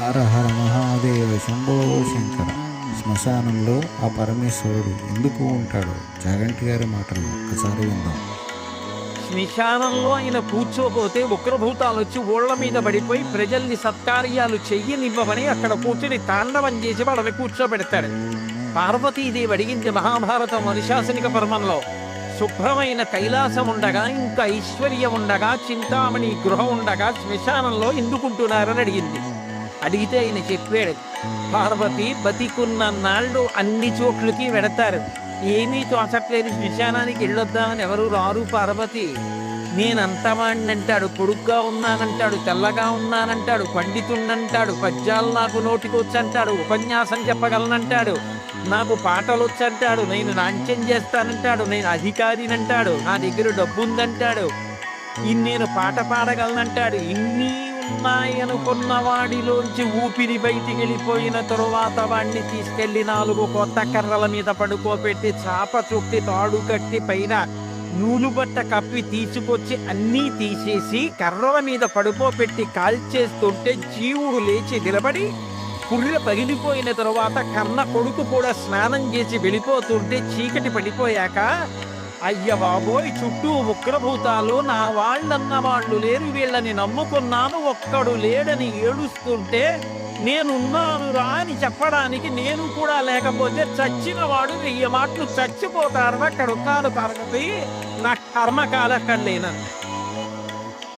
హర హర మహాదేవ శంభో శంకర. శ్మశానంలో ఆ పరమేశ్వరుడు ఎందుకు ఉంటాడో? జాగంటి గారి మాటలు ఒకసారి విందాం. శ్మశానంలో ఆయన కూర్చోపోతే ఉగ్రభూతాలు వచ్చి ఓళ్ళ మీద పడిపోయి ప్రజల్ని సత్కార్యాలు చెయ్యనివ్వమని అక్కడ కూర్చుని తాండవం చేసి వాళ్ళని కూర్చోబెడతాడు. పార్వతీదేవి అడిగింది మహాభారతం అనుశాసనిక పర్వంలో శుభ్రమైన కైలాసం ఉండగా ఇంకా ఐశ్వర్యం ఉండగా చింతామణి గృహం ఉండగా శ్మశానంలో ఎందుకుంటున్నారని అడిగింది. అడిగితే ఆయన చెప్పాడు పార్వతి బతికున్న నాళ్ళు అన్ని చోట్లకి వెడతారు. ఏమీ తోచట్లేదు శ్మశానానికి వెళ్ళొద్దామని ఎవరు రారు పార్వతి. నేనంతవాణ్ణంటాడు పొడుగ్గా ఉన్నానంటాడు తెల్లగా ఉన్నానంటాడు పండితుండంటాడు పద్యాలు నాకు నోటికొచ్చంటాడు ఉపన్యాసం చెప్పగలనంటాడు. నాకు పాటలు వచ్చంటాడు నేను నాట్యం చేస్తానంటాడు నేను అధికారినంటాడు నా దగ్గర డబ్బు ఉందంటాడు ఇన్ని నేను పాట పాడగలనంటాడు ఇన్ని ఉన్నాయనుకున్న వాడిలోంచి ఊపిరి బయటికి వెళ్ళిపోయిన తరువాత వాడిని తీసుకెళ్ళి నాలుగు కొత్త కర్రల మీద పడుకోబెట్టి చాప చుట్టి తాడు కట్టి పైన నూలు బట్ట కప్పి తీసుకొచ్చి అన్నీ తీసేసి కర్రల మీద పడుకోబెట్టి కాల్చేస్తుంటే జీవుడు లేచి నిలబడి పుర్రె పగిలిపోయిన తరువాత కన్న కొడుకు కూడా స్నానం చేసి వెళ్ళిపోతుంటే చీకటి పడిపోయాక అయ్య బాబోయ్ చుట్టూ ఉగ్రభూతాలు నా వాళ్ళన్న వాళ్ళు లేరు వీళ్ళని నమ్ముకున్నాను. ఒక్కడు లేడని ఏడుస్తుంటే నేనున్నాను రా అని చెప్పడానికి నేను కూడా లేకపోతే చచ్చిన వాడు వెయ్యి మాటలు చచ్చిపోతారని అక్కడ ఉన్నాను తరగతి నా కర్మకాల అక్కడ లేనని